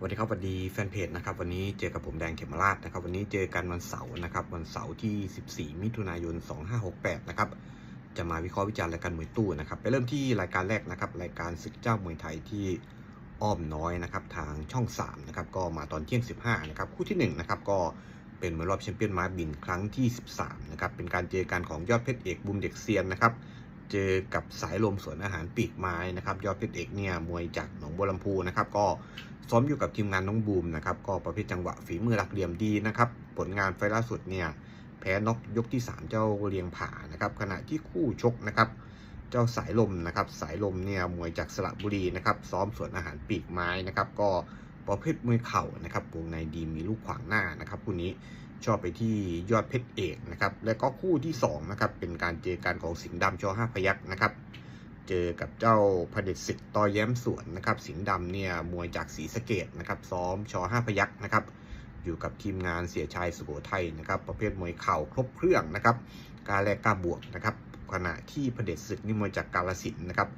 สวัสดีครับสวัสดีแฟนเพจนะครับวันนี้เจอกับผมแดงเขมราชนะครับ วันนี้เจอกันวันเสาร์นะครับ วันเสาร์ที่ 14 มิถุนายน 2568 นะครับ จะมาวิเคราะห์วิจารณ์รายการมวยตู้นะครับ ไปเริ่มที่รายการแรกนะครับ รายการศึกเจ้ามวยไทยที่อ้อมน้อยนะครับ ทางช่อง 3 นะครับ ก็มาตอนเที่ยง 15 นะครับ คู่ที่ 1 นะครับ ก็เป็นมวยรอบแชมเปี้ยนม้าบินครั้งที่ 13 นะครับ เป็นการเจอกันของยอดเพชรเอกบุมเด็กเซียนนะครับ เจอกับสายลมสวนอาหารปีกไม้นะครับ ยอดเพชรเอกเนี่ยมวยจากหนองบัวลำพูนะครับ ก็ ซ้อมอยู่กับทีมงานน้องบูมนะครับก็ประเภทจังหวะฝีมือหลักเหลี่ยมดีนะครับผลงานไฟล่าสุดเนี่ยแพ้น็อกยกที่ 3 เจ้าเลียงผานะครับขณะที่คู่ชกนะครับเจ้าสายลมนะครับสายลมเนี่ยมวยจากสระบุรีนะครับซ้อมสวนอาหารปีกไม้นะครับก็ประเภทมวยเข่านะครับวงในดีมีลูกขวางหน้านะครับคู่นี้ชอบไปที่ยอดเพชรเอกนะครับและก็คู่ที่2นะครับเป็นการเจอกันของสิงห์ดำชอห้าพยักนะครับ เจอกับเจ้าพเดชศึกต่อแย้มสวนนะครับ สิงห์ดำเนี่ยมวยจากศรีสะเกดนะครับซ้อมชอห้าพยักนะครับ อยู่กับทีมงานเสียชัยสุโขทัยนะครับ ประเภทมวยเข่าครบเครื่องนะครับการแลกก้าบวกนะครับขณะที่พเดชศึกนี่มวยจากกาลสินนะครับ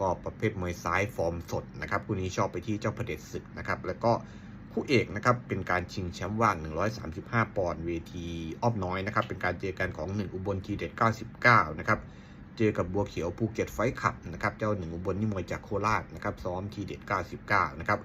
ก็ประเภทมวยซ้ายฟอร์มสดนะครับคู่นี้ชอบไปที่เจ้าพเดชศึกนะครับแล้วก็คู่เอกนะครับเป็นการชิงแชมป์ว่าง 135 ปอนด์เวทีอ้อมน้อยนะครับเป็นการเจอกันของ 1 อุบลทีเด็ด 99 นะครับ เจอกับบัวเขียวภูเก็ตไฟขับนะครับเจ้า1อุบลนี่มวยจากโคราชนะครับซ้อมทีเด็ด 99 นะครับ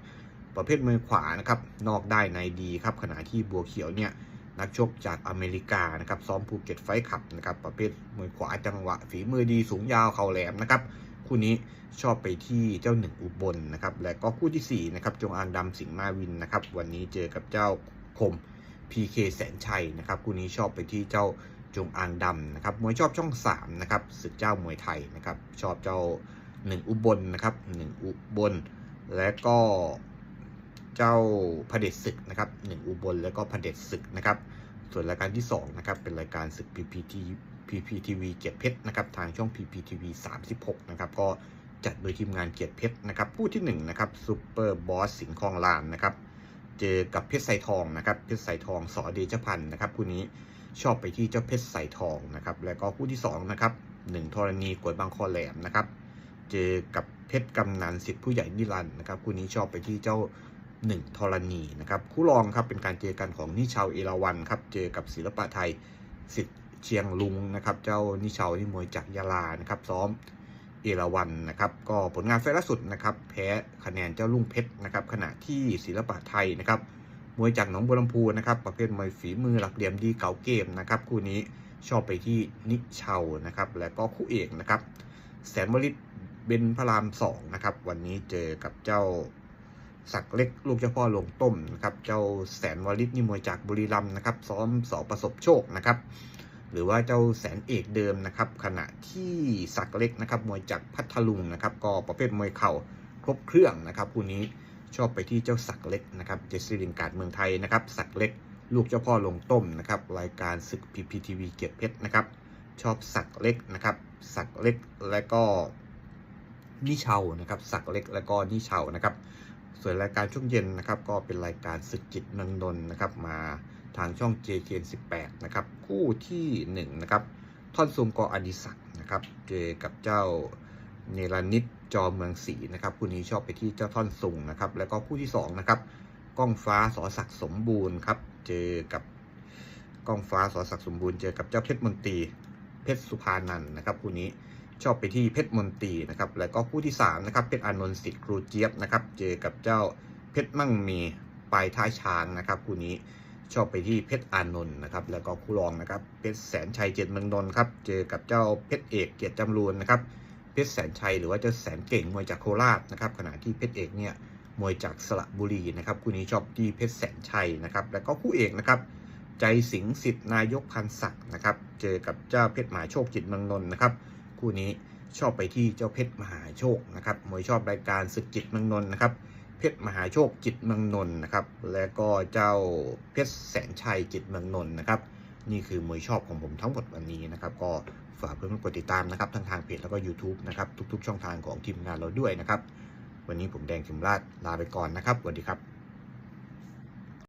ประเภทมือขวานะครับนอกได้ในดีครับขณะที่บัวเขียวเนี่ยนักชกจากอเมริกานะครับซ้อมภูเก็ตไฟขับนะครับประเภทมือขวาจังหวะ ฝีมือดีสูงยาวเข่าแหลมนะครับคู่นี้ชอบไปที่เจ้าหนึ่งอุบลนะครับและก็คู่ที่4นะครับจงอางดำสิงห์มาวินนะครับวันนี้เจอกับเจ้าคม PK แสนชัยนะครับคู่นี้ชอบไปที่เจ้า จงอางดำนะครับมวยชอบช่อง3นะครับศึกเจ้ามวยไทยนะครับชอบเจ้าหนึ่งอุบลนะครับหนึ่งอุบล และก็เจ้าพเดชศึกนะครับหนึ่งอุบลแล้วก็พเดชศึกนะครับส่วนรายการที่2นะครับเป็นรายการศึก PPT PPTV เกียรติเพชรนะครับทางช่อง PPTV 36นะครับก็จัดโดยทีมงานเกียรติเพชรนะครับผู้ที่1นะครับซูเปอร์บอสสิงห์คลองลานนะครับ เจอกับเพชรไซทองนะครับเพชรไซทองสอเดชพันธ์นะครับคู่นี้ชอบไปที่เจ้าเพชรไซทองนะครับ แล้วก็คู่ที่2นะครับหนึ่งธรณีกวดบางคอแหลมนะครับ เจอกับเพชรกำนันสิทธิผู้ใหญ่นิรันด์นะครับคู่นี้ชอบไปที่เจ้าหนึ่งธรณีนะครับคู่รองครับเป็นการเจอกันของนิชาวเอราวันครับเจอกับศิลปะไทยสิทธิเชียงลุงนะครับ เจ้านิชาวนี่มวยจากยาลานะครับซ้อม เอราวันนะครับ ก็ผลงานไฟล์ล่าสุดนะครับ แพ้คะแนนเจ้าลุงเพชรนะครับ ขณะที่ศิลปะไทยนะครับมวยจากหนองบัวลำพูนะครับ ประเภทมวยฝีมือหลักเหลี่ยมดีเก่าเกมนะครับคู่นี้ชอบไปที่นิเชานะครับ และก็คู่เอกนะครับ แสนวริศเบนพระรามสองนะครับ วันนี้เจอกับเจ้าศักเล็กลูกเจ้าพ่อหลวงต้มนะครับ เจ้าแสนวริศนี่มวยจากบุรีรัมย์นะครับ ซ้อมสอประสบโชคนะครับ หรือว่าเจ้าแสนเอกเดิมนะครับ ขณะที่ศักเล็กนะครับ มวยจากพัทลุงนะครับ ก็ประเภทมวยเข่าครบเครื่องนะครับคู่นี้ชอบไปที่เจ้าศักเล็กนะครับเจสซี่ลิงการดเมืองไทยนะครับศักเล็ก ลูกเจ้าพ่อลงต้มนะครับรายการศึก PPTV เกียรติเพชรนะครับ ชอบศักเล็กนะครับศักเล็กและก็นิเชานะครับศักเล็กและก็นิเชานะครับ ส่วนรายการช่วงเย็นนะครับ ก็เป็นรายการศึกจิตเมืองนนท์นะครับมา ทางช่อง JKN 18 นะครับ คู่ที่1นะครับท่อนซุมกออดิศักนะครับเจอกับเจ้าเนรนิตจอเมืองศรีนะครับคู่นี้ชอบไปที่เจ้าท่อนซุงนะครับ แล้วก็คู่ที่2นะครับก้องฟ้าสอศักสมบูรณ์ครับเจอกับก้องฟ้าสอศักสมบูรณ์เจอกับเจ้าเพชรมนตรีเพชรสุภานันนะครับคู่นี้ชอบไปที่เพชรมนตรีนะครับแล้วก็คู่ที่3นะครับเพชรอานนท์สิทธิ์ครูเจี๊ยบนะครับเจอกับเจ้าเพชรมั่งมีปลายท้ายช้างนะครับคู่นี้ ชอบไปที่เพชรอานนท์นะครับ แล้วก็คู่รองนะครับ เพชรแสนชัยเจ็ดเมืองนนท์ครับ เจอกับเจ้าเพชรเอกเกียรติจำรูนนะครับ เพชรแสนชัยหรือว่าเจ้าแสนเก่งมวยจากโคราชนะครับ ขณะที่เพชรเอกเนี่ยมวยจากสระบุรีนะครับ คู่นี้ชอบที่เพชรแสนชัยนะครับ แล้วก็คู่เอกนะครับ ใจสิงห์สิทธิ์นายกพันศักดิ์นะครับ เจอกับเจ้าเพชรมหาโชคจิตเมืองนนท์นะครับ คู่นี้ชอบไปที่เจ้าเพชรมหาโชคนะครับ มวยชอบรายการศึกจิตเมืองนนท์นะครับ เพชรมหาโชคจิตเมืองนนท์นะครับ และก็เจ้าเพชรแสนชัยจิตเมืองนนท์นะครับนี่คือมวยชอบของผมทั้งหมดวันนี้นะครับ ก็ฝากเพื่อนๆกดติดตามนะครับทั้งทางเพจแล้วก็ YouTube นะครับทุกๆ ช่องทางของทีมงานเราด้วยนะครับ วันนี้ผมแดงขิมราชลาไปก่อนนะครับสวัสดีครับ